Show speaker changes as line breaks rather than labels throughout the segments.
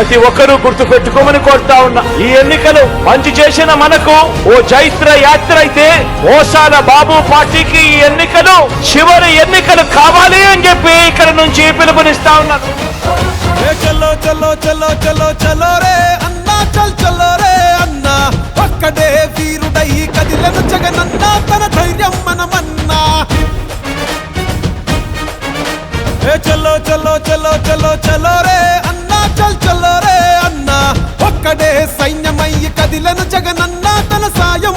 ప్రతి ఒక్కరూ గుర్తు పెట్టుకోమని కోరుతా ఉన్నా. ఈ ఎన్నికలు మంచి చేసిన మనకు ఓ చైత్ర యాత్ర అయితే ఓసాల బాబు పార్టీకి ఈ ఎన్నికలు చివరి ఎన్నికలు కావాలి అని చెప్పి ఇక్కడ నుంచి పిలుపునిస్తా ఉన్నాను
చలో చలో చలో చలో చలో రే అన్నా చల్ చలో రే అన్నా. ఒక్కడే వీరుడై కదిలను జగనన్నా తన ధైర్యం మనమన్నా. చలో చలో చలో చలో చలో రే అన్నా. చల్ చలో అన్న. ఒక్కడే సైన్యమయ్యి కదిలను జగనన్న తన సాయం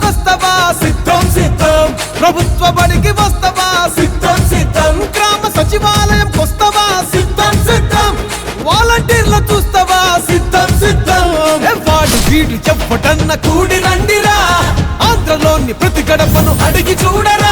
పల్లె సిద్ధం సిద్ధం. ప్రభుత్వ బడికి వస్తవా? సిద్ధం సిద్ధం. గ్రామ సచివాలయం కొస్తవా? సిద్ధం సిద్ధం. వాలంటీర్లు చూస్తవా? సిద్ధం సిద్ధం. వాడు వీడు చెప్పటన్న కూడి రండిరా. ఆంధ్రలోని ప్రతి గడపను అడిగి చూడరా.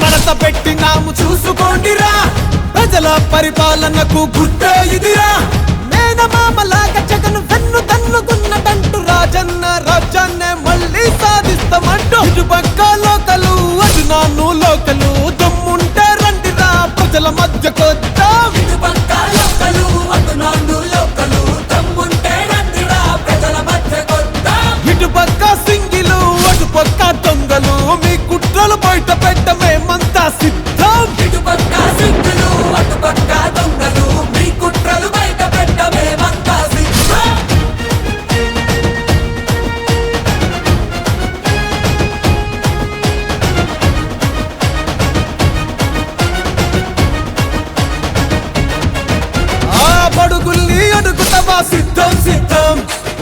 మడత పెట్టినాము చూసుకోండిరా. ప్రజల పరిపాలనకు గుర్తే ఇదిరా. మేనమామలాగా జగన్ వెన్ను తన్నుకున్నదంటూ రాజన్న రాజ్యాన్నే మళ్ళీ సాధిస్తామంటూ ఇటు పక్క లోకలు అటు నాన్ను లోకలు దమ్ముంటే రండిరా. ప్రజల మధ్యకొద్దాం.
ఇటు పక్క లోకలు అటు లోకలు రందిరా ప్రజల మధ్య కొద్దాం
ఇటు పక్క సింగిలు అటు పక్క దొంగలు మీ కుట్రలు బయట పెట్టమేమంతా
నడుగుతవా సిద్ధం
సిద్ధం.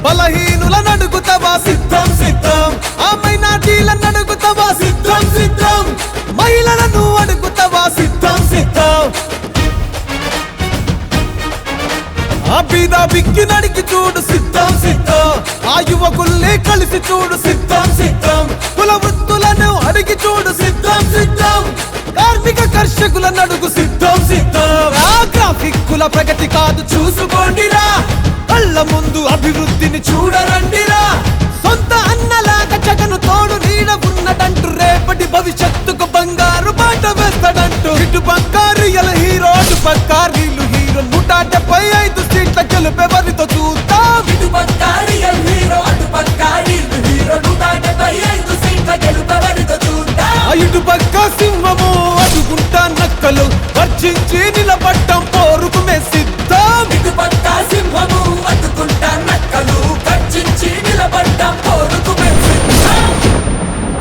బలహీనుల నడుగుతవా సిద్ధం సిద్ధం. ఆ మైనార్టీలను నడుగుతవా సిద్ధం సిద్ధం. మహిళలను అడుగుతవా సిద్ధం సిద్ధం. ఆ బీద బిక్కి నడికి చూడు సిద్ధం సిద్ధం. ఆ యువకుల్ని కలిసి చూడు సిద్ధం సిద్ధం. కుల వృత్తులను అడిగి చూడు సిద్ధం సిద్ధం. కార్మిక కర్షకుల నడుగు సిద్ధం సిద్ధం. ఆ గ్రాఫిక్ కుల ప్రగతి కాదు చూసుకోండిరా. ముందు అభివృద్ధిని చూడరండిరా. సొంత అన్నలాగ జగను తోడు నీడ ఉన్నదంటూ రేపటి భవిష్యత్తుకు బంగారు బాట వేస్తాడంటూ. ఇటు పక్క రియల్ హీరో అటు పక్క రీలు హీరో నూట డెబ్బై ఐదు సీట్ల గెలుపెవరితో చూస్తా
ఇటు పక్క రియల్ హీరో అటు పక్క రీలు హీరో నూట డెబ్బై ఐదు సీట్ల గెలుపెవరితో
చూస్తా ఇటు పక్క సింహము అడుగుంటా నక్కలు వర్చించి నిలబట్టం పోరుకు మెసిద్దాం.
ఇటు పక్క సింహము